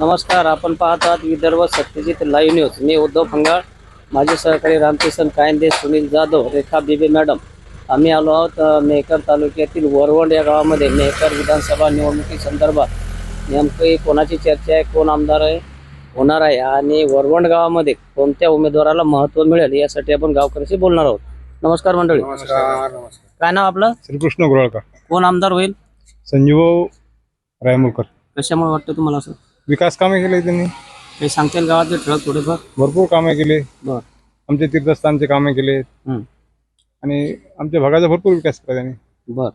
नमस्कार आपण पाहत आहात विदर्भ सत्यजित लाईव्ह न्यूज मी उद्धव फंगाळ माझे सहकारी रामकिशन कायंदे सुनील जाधव रेखा बिबे मॅडम. आम्ही आलो आहोत मेहकर तालुक्यातील वरवंड या गावामध्ये. मेहकर विधानसभा निवडणुकीसंदर्भात नेमकी कोणाची चर्चा आहे कोण आमदार आहे होणार आहे? आणि वरवंड गावामध्ये कोणत्या उमेदवाराला महत्त्व मिळेल यासाठी आपण गावकऱ्याशी बोलणार आहोत. नमस्कार मंडळी. नमस्कार. नमस्कार काय नाव आपलं? श्रीकृष्ण गुरळकर. कोण आमदार होईल? संजीव रायमुलकर कशामुळे वाटतं तुम्हाला असं? विकास कामे केले त्यांनी? काही सांगता येईल गावातले ठळक थोडेफार. भरपूर कामे केले. बर. आमचे तीर्थस्थानचे कामे केले. आणि आमच्या भागाचा भरपूर विकास केला त्यांनी. बर.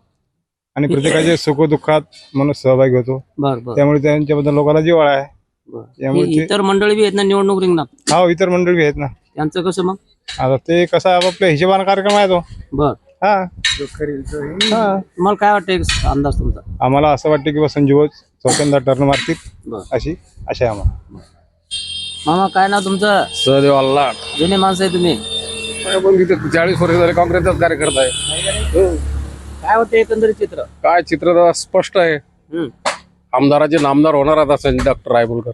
आणि प्रत्येकाच्या सुखदुःखात माणूस सहभागी होतो. बर बर. त्यामुळे त्यांच्याबद्दल लोकांना जिव्हाळा आहे. बर. त्यामुळे हे ते- इतर मंडळी बी आहेत ना निवडणूक रिंगणात? हा इतर मंडळी आहेत ना. त्यांचं कसं मग? आता ते कसा आपल्या हिशोबाने कार्यक्रम आहे तो. बर. हा. हा. तुम्हाला काय वाटतं एक अंदाज तुमचा? आम्हाला असं वाटतं की बा संजीव चौथ्यांदा टर्न मारतील बर. अशी आशा आहे आम्हाला. मामा काय नाव तुमचं? सहदेव अल्ला. जुने माणसं आहे तुम्ही. पण तिथे चाळीस वर्ष झाले काँग्रेसचाच कार्यकर्ता आहे. काय होते एकंदरीत चित्र? काय चित्र तर स्पष्ट आहे. हम्म. आमदाराचे नामदार होणार आता संजय डॉक्टर रायमुलकर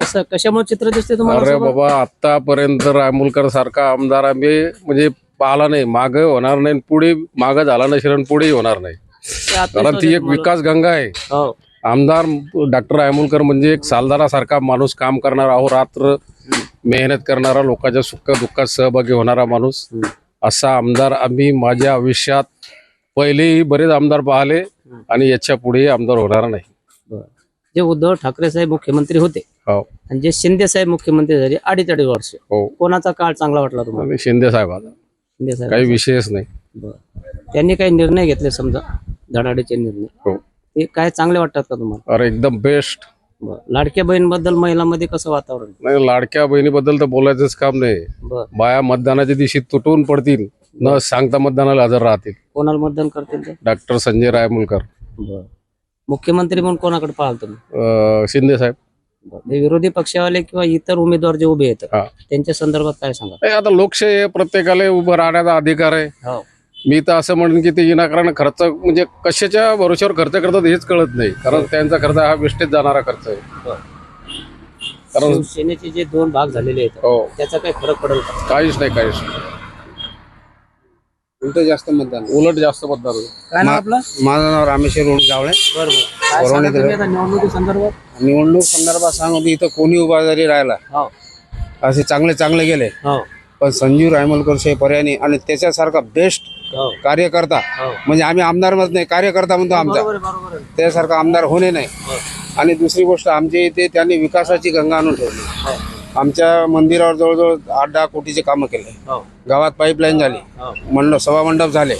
कसं कशामुळे चित्र दिसते तुम्हाला अरे? बाबा आतापर्यंत रायमुलकर सारखा आमदार आम्ही म्हणजे पाहिला नाही माग होणार नाही पुढे माग झाला नसेल आणि पुढेही होणार नाही. कारण ती एक. विकास गंगा आहे. हो. आमदार डॉक्टर रायमुलकर म्हणजे एक सालदारासारखा माणूस काम करणारा अहो रात्र मेहनत करणारा लोकांच्या सुख दुःखात सहभागी होणारा माणूस. असा आमदार आम्ही माझ्या आयुष्यात पहिलेही बरेच आमदार पाहिले आणि याच्या पुढेही आमदार होणार नाही. जे उद्धव ठाकरे साहेब मुख्यमंत्री होते हो. आणि जे शिंदे साहेब मुख्यमंत्री झाले अडीच अडीच वर्ष. हो. कोणाचा काळ चांगला वाटला तुम्हाला? शिंदे साहेबाचा शिंदे साहेब काही विषयच नाही. त्यांनी काही निर्णय घेतले समजा धडाडीचे निर्णय. हो. ते काय चांगले वाटतात का तुम्हाला? अरे एकदम बेस्ट बर. लाडक्या बहीणबद्दल महिलांमध्ये कसं वातावरण? नाही लाडक्या बहिणीबद्दल तर बोलायचंच काम नाही. बर. बाया मतदानाच्या दिवशी तुटून पडतील न सांगता मतदानाला हजर राहतील. कोणाला मतदान करतील ते? डॉक्टर संजय रायमुलकर. बर. मुख्यमंत्री म्हणून कोणाकडे पाहाल तुम्ही? अं, शिंदे साहेब. बरं. हे विरोधी पक्षावाले किंवा इतर उमेदवार जे उभे आहेत हा. त्यांच्या संदर्भात काय सांगा नाही, आता लोकशाही आहे प्रत्येकाला उभं राहण्याचा अधिकार आहे. हो. मी तर असं म्हणेन की ते विनाकारण खर्च म्हणजे कशाच्या भरोश्यावर खर्च करतात हेच कळत नाही. कारण त्यांचा खर्च हा वेस्टेज जाणारा खर्च आहे. कारण शिवसेनेचे जे दोन भाग झालेले आहेत हो. त्याचा काही फरक पडेल का? काहीच नाही काहीच नाही. उलट जास्त मतदान. उलट जास्त मतदार होईल. काय नाव आपलं? माझं नाव रामेश्वर गावळे बरं. निवडणुकी संदर्भात? निवडणूक संदर्भात सांगतो इथं कोणी उभा जरी राहिला? हो. असे चांगले चांगले गेले. हो. पण संजीव रायमलकर साहेब पर्यानी आणि त्याच्यासारखा बेस्ट हो. कार्यकर्ता हो. म्हणजे आम्ही आमदार म्हणत नाही कार्यकर्ता म्हणतो आमचा. बरोबर आहे, बरोबर आहे. त्यासारखा आमदार होणे नाही. हो. आणि दुसरी गोष्ट आमच्या इथे त्यांनी विकासाची गंगा आणून ठेवली. हो. आमच्या मंदिरावर जवळजवळ आठ दहा कोटीचे कामं केले. हो. गावात पाईपलाईन झाली. हो. मंडप सभा मंडप झाले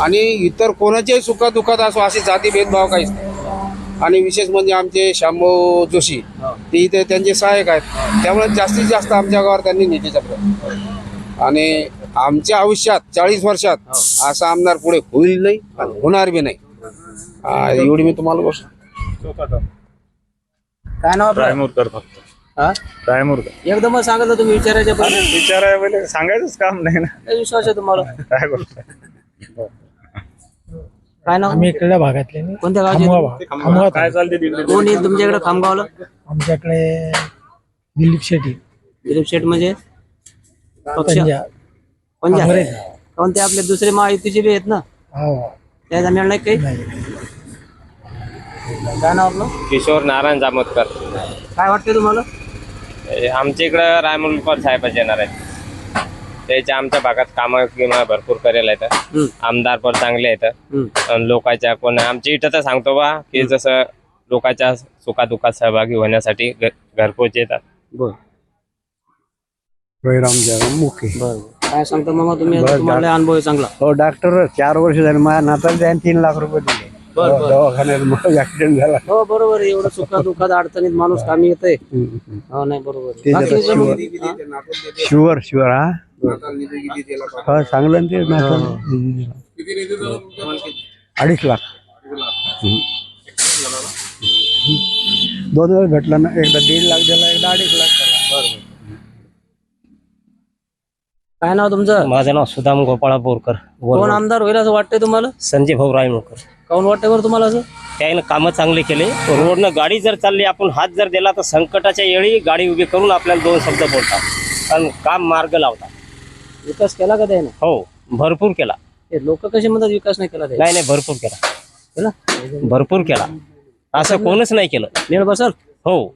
आणि इतर कोणाच्याही सुखात दुःखात असो असे जाती भेदभाव काहीच नाही. आणि विशेष म्हणजे आमचे शांभू जोशी. ते इथे त्यांचे सहाय्यक आहेत. त्यामुळे जास्तीत जास्त आमच्या गावात त्यांनी निधीचा प्रयत्न आणि आमच्या आयुष्यात चाळीस वर्षात असा आमदार पुढे होईल नाही आणि होणार बी नाही. आ, एवढी मी तुम्हाला गोष्ट काय नाव रायमुरकर फक्त. हा? रायमुरकर एकदमच सांगितलं तुम्ही विचारायच्या पहिले. विचार आहे पहिले सांगायचंच काम नाही ना. विश्वास आहे तुम्हाला? काय गोष्ट. काय नाव? आम्ही इकडल्या भागातले. नाही. कोणत्या गावचे? खामगाव? भाग. खामगाव. काय चालते तिकडे कोण येईल तुमच्याकडे खामगावला? आमच्याकडे दिलीप शेट्टी. दिलीप शेठ म्हणजे? पक्ष? पंजाब पंजाब काँग्रेस. कोणते आपले दुसरे महायुतीचे बी आहेत ना? हो. त्याचा निर्णय नाही काही? नाही. काय नाव आपलं? किशोर नारायण जामोदकर. काय वाटते तुम्हाला? आमच्या इकडं रायमुलकर साहेबच येणार आहेत. त्याच्या आमच्या भागात कामं किंवा भरपूर करेल आहेत. आमदार पण चांगले आहेत. लोकांच्या कोण आमच्या इथं तर सांगतो बा की जसं लोकांच्या सुखादुखात सहभागी होण्यासाठी घरपोच येतात. बर. रोहिराम जयराम मुके. बर काय सांगता मामा तुम्ही? आता तुम्हाला लय अनुभव आहे चांगला. हो डॉक्टर चार वर्ष झाले. माझ्या नाताला त्याने तीन लाख रुपये दिले. बर, बर. दवाखान्यात मग ऍक्सिडेंट झाला. हो बरोबर आहे. एवढं सुखा दुःखात अडचणीत माणूस कामी येतंय. हो नाही बरोबर आहे. बाकी हा? शुअर शुअर हा? हो ते. अडीच लाख. दोन वेळ भेटला ना एकदा दीड लाख दिला एकदा अडीच लाख दिला काय नाव तुमचं? माझं नाव सुदाम गोपाळा बोरकर. कोण आमदार होईल असं वाटतंय तुम्हाला? संजय भाऊ रायमुळकर काऊन वाटतं बरं तुम्हाला असं? त्यानं कामं चांगले केले. रोडनं गाडी जर चालली आपण हात जर दिला तर संकटाच्या वेळी गाडी उभी करून आपल्याला दोन शब्द बोलतात. आणि काम मार्ग लावतात. विकास केला का त्याने? हो भरपूर केला. हे लोक कसे म्हणतात विकास नाही केला त्याने? नाही नाही भरपूर केला. केला? भरपूर केला. असं कोणच नाही केलं. नीळ बसल हो.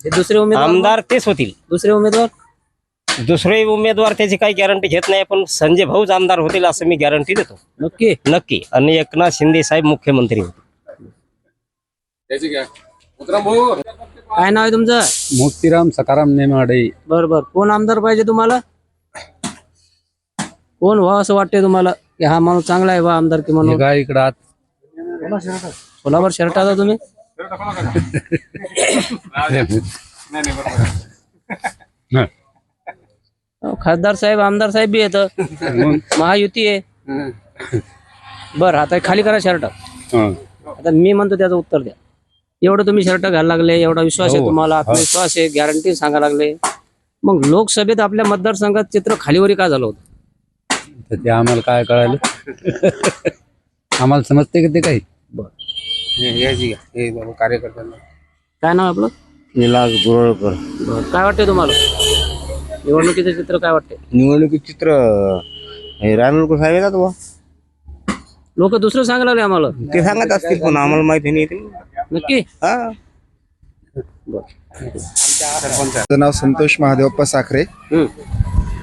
हे दुसरे उमेदवार? आमदार तेच होतील. दुसरे उमेदवार? दुसरे उमेदवार त्याची काही गॅरंटी घेत नाही पण संजय भाऊच आमदार होतील असं मी गॅरंटी देतो. नक्की? नक्की. आणि एकनाथ शिंदे साहेब मुख्यमंत्री होतील. काय नाव आहे तुमचं? मोतीराम सकाराम नेमाडे. बर बर. कोण आमदार पाहिजे तुम्हाला? कोण व्हा असं वाटतंय तुम्हाला? की हा माणूस चांगला आहे बा आमदार की म्हणून. काय इकडं आत. सोलावर शर्ट आता तुम्ही? अहो, खासदार साहेब आमदार साहेब बी येतं. महायुती आहे. बर आता खाली करा शर्ट. हं. आता मी म्हणतो त्याचं उत्तर द्या. एवढं तुम्ही शर्ट घालायला लागले एवढा विश्वास आहे हो, तुम्हाला आत्मविश्वास आहे गॅरंटी सांगा लागले. मग लोकसभेत आपल्या मतदारसंघात चित्र खालीवरी का झालं होतं? तर ते आम्हाला काय कळालं आम्हाला समजते की ते काही हे- हे हे बाबा कार्यकर्त्यांना काय नाव आपलं निलाग दुरळकर बरं. काय वाटतंय तुम्हाला निवडणुकीचं चित्र काय वाटतंय निवडणुकीत चित्र हे रानूरकर साहेब येतात बा लोक दुसरं सांगायला लागले आम्हाला ते सांगत असतील पण आम्हाला माहिती नाही ते नक्की हा माझं नाव संतोष महादेवप्पा साखरे हम्म.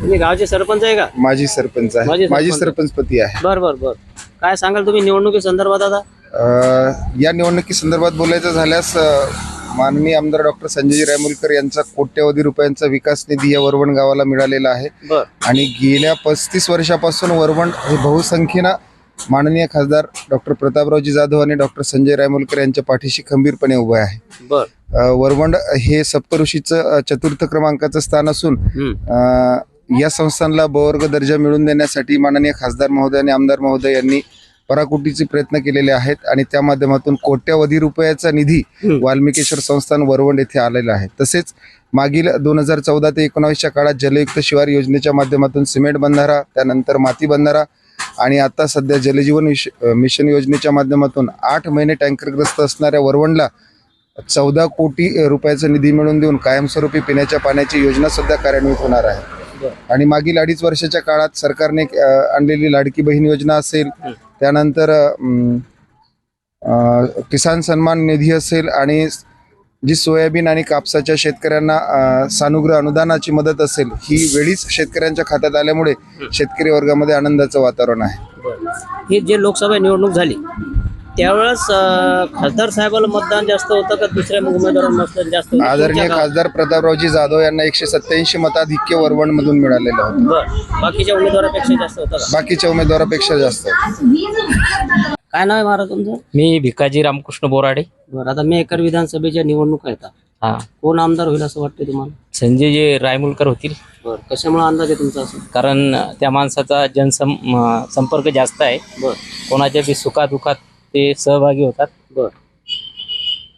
तुम्ही गावचे सरपंच आहे का? माजी सरपंच आहे. माजी सरपंच. सरपंचपती आहे. बर बर बर. काय सांगाल तुम्ही निवडणुकी संदर्भात आता? अं, या निवडणुकी संदर्भात बोलायचं झाल्यास अं, माननीय आमदार डॉक्टर संजय रायमुलकर यांचा कोट्यवधी रुपयांचा विकास निधी या वरवण गावाला मिळालेला आहे. बर. आणि गेल्या पस्तीस वर्षापासून वरवण हे बहुसंख्येनं माननीय खासदार डॉक्टर प्रतापरावजी जाधव आणि डॉक्टर संजय रायमुलकर यांच्या पाठीशी खंबीरपणे उभे आहे. बर. अं, वरवंड हे सप्तऋषीचं अं, चतुर्थ क्रमांकाचं स्थान असून हम्म. अ, या संस्थांना बवर्ग दर्जा मिळवून देण्यासाठी माननीय खासदार महोदय आणि आमदार महोदय यांनी पराकुटीचे प्रयत्न केलेले आहेत आणि त्या माध्यमातून कोट्यवधी रुपयाचा निधी. वाल्मिकेश्वर संस्थान वरवंड येथे आलेला आहे तसेच मागील दोन हजार चौदा ते एकोणावीसच्या काळात जलयुक्त शिवार योजनेच्या माध्यमातून सिमेंट बंधारा त्यानंतर माती बंधारा आणि आता सध्या जलजीवन मिशन योजनेच्या माध्यमातून आठ महिने टँकरग्रस्त असणाऱ्या वरवंडला चौदा कोटी रुपयाचा निधी मिळवून देऊन कायमस्वरूपी पिण्याच्या पाण्याची योजना सुद्धा कार्यान्वित होणार आहे आणि मागील अडीच वर्षाच्या काळात सरकारने आणलेली लाडकी बहीण योजना असेल त्यानंतर किसान सन्मान निधी असेल आणि जी सोयाबीन आणि कापसाच्या शेतकऱ्यांना सानुग्रह अनुदानाची मदत असेल ही वेळीच शेतकऱ्यांच्या खात्यात आल्यामुळे शेतकरी वर्गामध्ये आनंदाचं वातावरण आहे. ही जे लोकसभा निवडणूक झाली त्यावेळेस खासदार साहेबाला मतदान जास्त होतं का दुसऱ्या उमेदवारांना मतदान जास्त होतं? आदरणीय तुमच्या? खासदार प्रतापरावजी जाधव यांना एकशे सत्याऐंशी मताधिक्य वरवण मधून मिळालेलं होतं. बर. बाकीच्या उमेदवारापेक्षा जास्त होतं का? बाकीच्या उमेदवारापेक्षा जास्त. काय नाव आहे महाराज तुमचं? मी भिकाजी रामकृष्ण बोराडे. बरं आता मेकर विधानसभेच्या निवडणुका येतात हा. कोण आमदार होईल असं वाटतंय तुम्हाला? संजय जे रायमुलकर होतील. बरं कशामुळे अंदाज आहे तुमचा असं? कारण त्या माणसाचा जनसं म, संपर्क जास्त आहे. बर. कोणाच्या बी सुखादुखात ते सहभागी होतात. बर.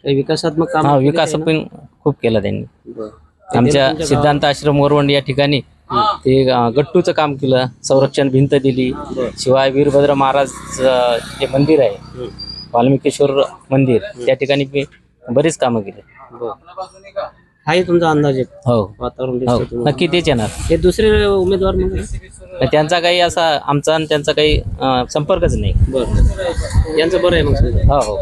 काही विकासात्मक काम हा विकास पण खूप केला त्यांनी. आमच्या सिद्धांत आश्रम वरवंड या ठिकाणी ते अं, गट्टूचं काम केलं संरक्षण भिंत दिली. शिवाय वीरभद्र महाराज अं, जे मंदिर आहे वाल्मिकेश्वर मंदिर त्या ठिकाणी बी बरीच कामं केली. आहे तुमचा अंदाज आहे हो. वातावरण हो. दिसतंय तुम्हाला. नक्की तेच येणार. हे दुसरे उमेदवार मग? त्यांचा काही असा आमचा आणि त्यांचा काही अं, संपर्कच नाही. बरं. यांचं बरं आहे मग सगळं. हो हो.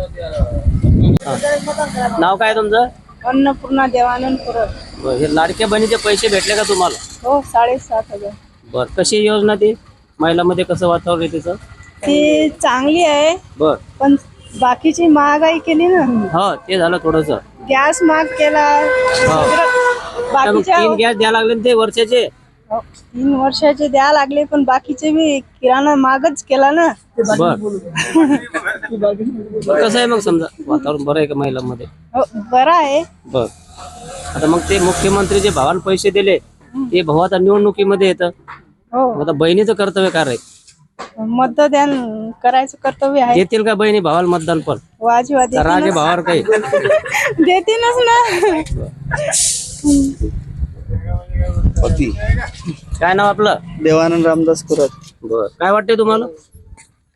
नाव काय तुमचं? अन्नपूर्णा देवानंद परब बरं, हे लाडक्या बहिणीचे पैसे भेटले का तुम्हाला? हो साडेसात हजार. बर. कशी योजना ती? महिलामध्ये कसं वातावरण आहे तिचं? ती चांगली आहे बर. पण बाकीची महागाई केली ना. हो ते झालं थोडस. गॅस महाग केला. सगळं बाकीच्या तीन गॅस द्यायला लागले ना ते वर्षाचे? हो, तीन वर्षाचे द्या लागले पण बाकीचे बी किराणा महागच केला ना. बर. कसं आहे मग समजा? वातावरण बरं आहे का महिलांमध्ये? हो, बरं आहे. बर. आता मग ते मुख्यमंत्री जे भावाला पैसे दिले ते भाऊ आता निवडणुकीमध्ये येतं. हो. मग आता बहिणीचं कर्तव्य काय राहील? मतदान करायचं कर्तव्य आहे. देतील का बहिणी भावाला मतदान पण? राग आहे भावावर काही. देतीलच ना. पती. काय नाव आपलं? देवानंद रामदास कुरत. बर. काय वाटतंय तुम्हाला?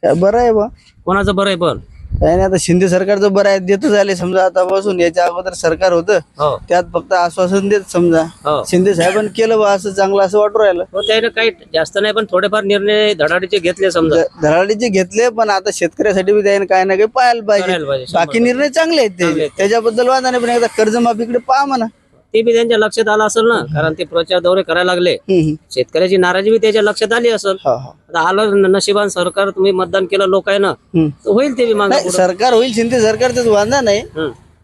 काय बरं आहे बा. कोणाचं बरं आहे पण? काही नाही आता शिंदे सरकारचं बरं आहे देत झाले समजा आतापासून याच्या अगोदर सरकार होतं हो. त्यात फक्त आश्वासन देत समजा. हो. शिंदे साहेबांनी केलं बा असं चांगलं असं वाटू राहिलं. हो त्याने काही जास्त नाही पण थोडेफार निर्णय धडाडीचे घेतले समजा. धडाडीचे घेतले पण आता शेतकऱ्यासाठी बी त्याने काही ना काही पाहायला पाहिजे. बाकी निर्णय चांगले आहेत. त्याच्याबद्दल वादा नाही पण एकदा कर्जमाफीकडे पहा म्हणा. ते बी त्यांच्या लक्षात आलं असेल ना कारण ते प्रचार दौरे करायला लागले. शेतकऱ्याची नाराजी बी त्याच्या लक्षात आली असेल. आता आलं नशिबान सरकार तुम्ही मतदान केलं लोक आहे ना होईल ते बी मागं. सरकार होईल शिंदे सरकार त्याच वादा नाही.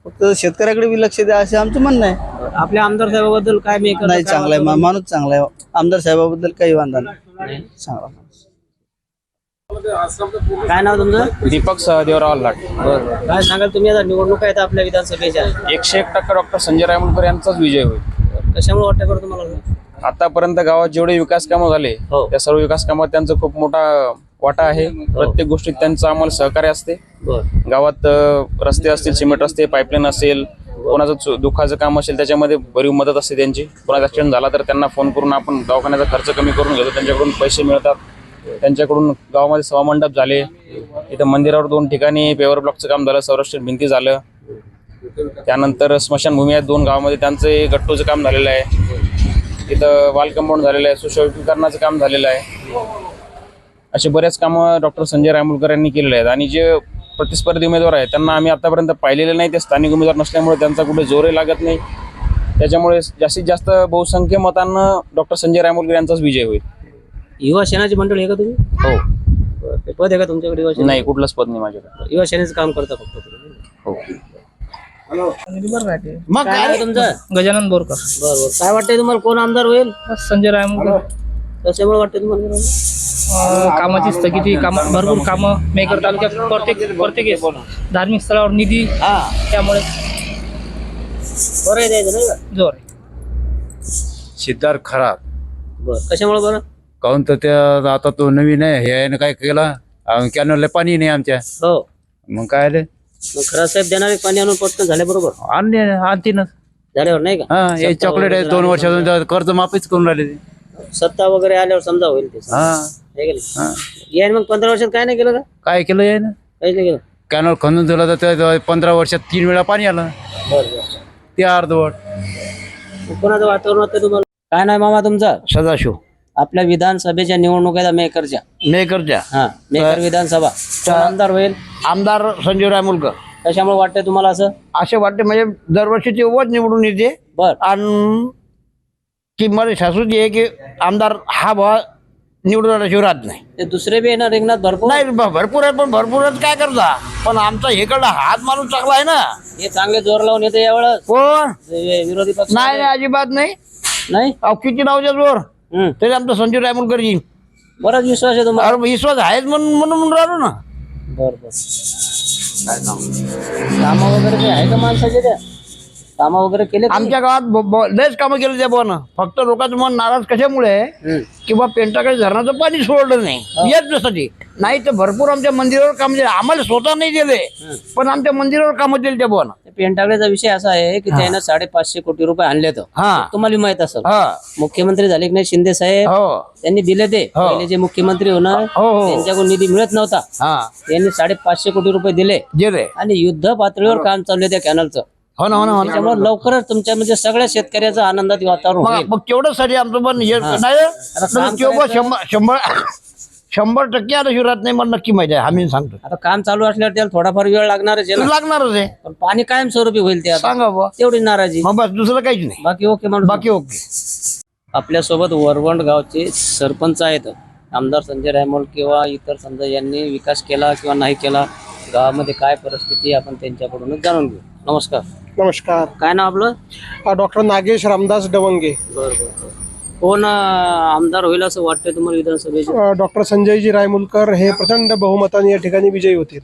फक्त शेतकऱ्याकडे बी लक्ष द्या असं आमचं म्हणणं आहे आपल्या आमदार साहेबाबद्दल काय मी नाही चांगला आहे माणूस चांगला आहे आमदार साहेबाबद्दल काही वादा नाही चांगला. काय नाव तुमचं? दीपक सहदेवराव लाट बरं. काय सांगाल तुम्ही आता? निवडणुका आहेत आपल्या विधानसभेच्या. एकशे एक टक्का डॉक्टर संजय रायमुलकर यांचाच विजय होईल. कशामुळे वाटतं बरं तुम्हाला? आतापर्यंत गावात जेवढे विकास कामं झाले हो. त्या सर्व विकास कामात त्यांचा खूप मोठा वाटा आहे. प्रत्येक गोष्टीत त्यांचं आम्हाला सहकार्य असते. बरं. गावात अ, रस्ते असतील सिमेंट रस्ते पाईपलाईन असेल कोणाचं चु- दुःखाचं काम असेल त्याच्यामध्ये भरीव मदत असते त्यांची. कोणाचा ऍक्सिडेंट झाला तर त्यांना फोन करून आपण दवाखान्याचा खर्च कमी करून घेतो. त्यांच्याकडून पैसे मिळतात. त्यांच्याकडून गावामध्ये सभामंडप झाले. इथं मंदिरावर दोन ठिकाणी पेवर ब्लॉकचं काम झालं संरक्षण भिंती झालं. त्यानंतर स्मशानभूमी आहेत दोन गावामध्ये त्यांचं गट्टूचं काम झालेलं आहे. इथं वाल कंपाऊंड झालेलं आहे सुशोभीकरणाचं काम झालेलं आहे. असे बरेच कामं डॉक्टर संजय रायमुलकर यांनी केलेले आहेत. आणि जे प्रतिस्पर्धी उमेदवार आहेत त्यांना आम्ही आतापर्यंत पाहिलेले नाही. ते स्थानिक उमेदवार नसल्यामुळे त्यांचा कुठे जोरही लागत नाही. त्याच्यामुळे जास्तीत जास्त बहुसंख्य मतांना डॉक्टर संजय रायमुलकर यांचाच विजय होईल. युवा सेनाची मंडळ आहे का तुम्ही? हो. बरं. ते पद आहे का तुमच्याकडे युवा सेना? नाही कुठलंच पद नाही माझ्याकडे. युवा सेनेचं काम करता फक्त तुम्ही? हो. मग काय नाव तुमचं? गजानन बोरकर. बरं बरं. काय वाटतंय तुम्हाला? कोण आमदार होईल? संजय रायमुलकर. कशामुळे वाटतंय तुम्हाला? कामाची स्थगिती काम भरपूर कामं मेकर तालुक्यात प्रत्येक प्रत्येक धार्मिक स्थळावर निधी हा. त्यामुळे बरं आहे द्यायचं नाही का? जोर आहे. सिद्धार्थ खराब बरं. कशामुळे बरं? काहून तर त्या आता तो नवीन आहे हे यानं काय केला? कॅनलला पाणी नाही आमच्या. हो. मग काय आले मग खरा साहेब देणारे पाणी आणून पटकन झाल्या बरोबर? आणले आणतीनच झाल्यावर नाही का? हा हे सत्ता चॉकलेट आहे वगैरे दोन वर्षातून कर्ज माफीच करून राहिले ते. सत्ता वगैरे आल्यावर समजा होईल ते. हा. आहे का हा. नाही याने मग पंधरा वर्षात काय नाही केलं का? काय केलं यानं काहीच नाही केलं. कॅनल खंदून दिला तर त्या पंधरा वर्षात तीन वेळा पाणी आलं. बरं बरं. ते अर्धवट. मग कोणाचं वातावरण वाटतं तुम्हाला? काय नाही मामा तुमचा? सदाशिव. आपल्या विधानसभेच्या निवडणुका मेकरच्या. मेकरच्या. हा मेकर विधानसभा. कोण आमदार होईल? आमदार संजय रायमुलकर कशामुळे वाटतंय तुम्हाला असं? असे वाटते म्हणजे दरवर्षी ते उभंच निवडून येते. बर. आणि की मला शाश्वती आहे की आमदार हा भाव निवडून आल्याशिवाय राहत नाही. ते दुसरे बी येणार रिंगणात भरपूर? नाही भ- भरपूर आहे पण भरपूरच काय करता? पण आमचा हेकडला हात माणूस चांगला आहे ना. हे चांगले जोर लावून येते यावेळेस. कोण? हे विरोधी पक्ष नाही नाही अजिबात नाही. नाही? अहो किती नावच्या जोर. तरी आमचा संजय रायमुलकर येईल बराच विश्वास आहे तुम्हाला. अरे विश्वास आहेच म्हणून म्हणून राहिलो ना. बर बर. काम वगैरे काही आहे का माणसाचे त्या? काम वगैरे केले? आमच्या गावात ब- ब- लयच कामं केली त्या बोनं फक्त लोकांचं मन नाराज कशामुळे? आहे. की बा पेंटाकडे धरणाचं पाणी सोडलं नाही. याच्यासाठी नाही तर भरपूर आमच्या मंदिरावर काम दिले. आम्हाला स्वतः नाही दिले. पण आमच्या मंदिरावर कामं दिली त्या बोनं त्या पेंटागडेचा विषय असा आहे की त्यानं साडेपाचशे कोटी रुपये आणले तर हा. तुम्हाला माहीत असेल. हा. मुख्यमंत्री झाले की नाही शिंदे साहेब? हो. त्यांनी दिले ते. पहिले जे मुख्यमंत्री होणार हो हो. त्यांच्याकडून निधी मिळत नव्हता. हा. त्यांनी साडेपाचशे कोटी रुपये दिले. दिले. आणि युद्ध पातळीवर काम चालू आहे त्या कॅनलचं हो ना हो ना हो ना. त्याच्यामुळे लवकरच तुमच्या म्हणजे सगळ्या शेतकऱ्याचं आनंदात वातावरण मग होईल. मग तेवढंच आमचं पण हे नाही काम तेव्हा करायचं. शंभर शंभर शंभर टक्के आता शिवरात नाही मला नक्की माहिती आहे आम्ही सांगतो. आता काम चालू असल्यावर त्याला थोडाफार वेळ लागणारच आहे ना. लागणारच आहे. पण पाणी कायम स्वरूपी होईल ते आता. सांगा बुवा. तेवढी नाराजी. मग बस दुसरं काहीच नाही. बाकी ओके माणूस. बाकी ओके. आपल्यासोबत वरवंड गावचे सरपंच आहेत. आमदार संजय रायमोल किंवा इतर समजा यांनी विकास केला किंवा नाही केला. गावामध्ये काय परिस्थिती आहे आपण त्यांच्याकडूनच जाणून घेऊ. नमस्कार. नमस्कार. काय नाव आपलं? डॉक्टर नागेश रामदास डवंगे. कोण अं, आमदार होईल असं वाटतंय तुम्हाला विधानसभेचे? डॉक्टर संजयजी रायमुलकर हे प्रचंड बहुमताने या ठिकाणी विजयी होतील.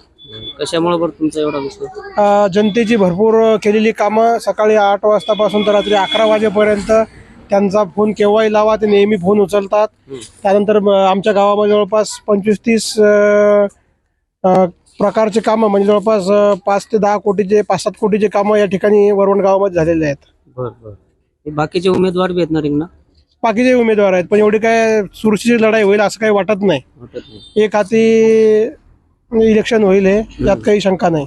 कशामुळे बरं तुमचा एवढा विश्वास? अ, जनतेची भरपूर केलेली कामं सकाळी आठ वाजतापासून तर रात्री अकरा वाजेपर्यंत त्यांचा फोन केव्हाही लावा ते नेहमी फोन उचलतात. त्यानंतर म, आमच्या गावामध्ये जवळपास पंचवीस तीस अ, अ, प्रकारचे कामं म्हणजे जवळपास अ, पाच ते दहा कोटीचे पाच सात कोटीचे कामं या ठिकाणी वरवण गावामध्ये झालेले आहेत. बर बर. बाकीचे उमेदवार बी आहेत ना बाकीचे उमेदवार आहेत पण एवढी काय चुरशीची लढाई होईल असं काही वाटत नाही. वाटत नाही. एक हाती इलेक्शन होईल हे यात काही शंका नाही.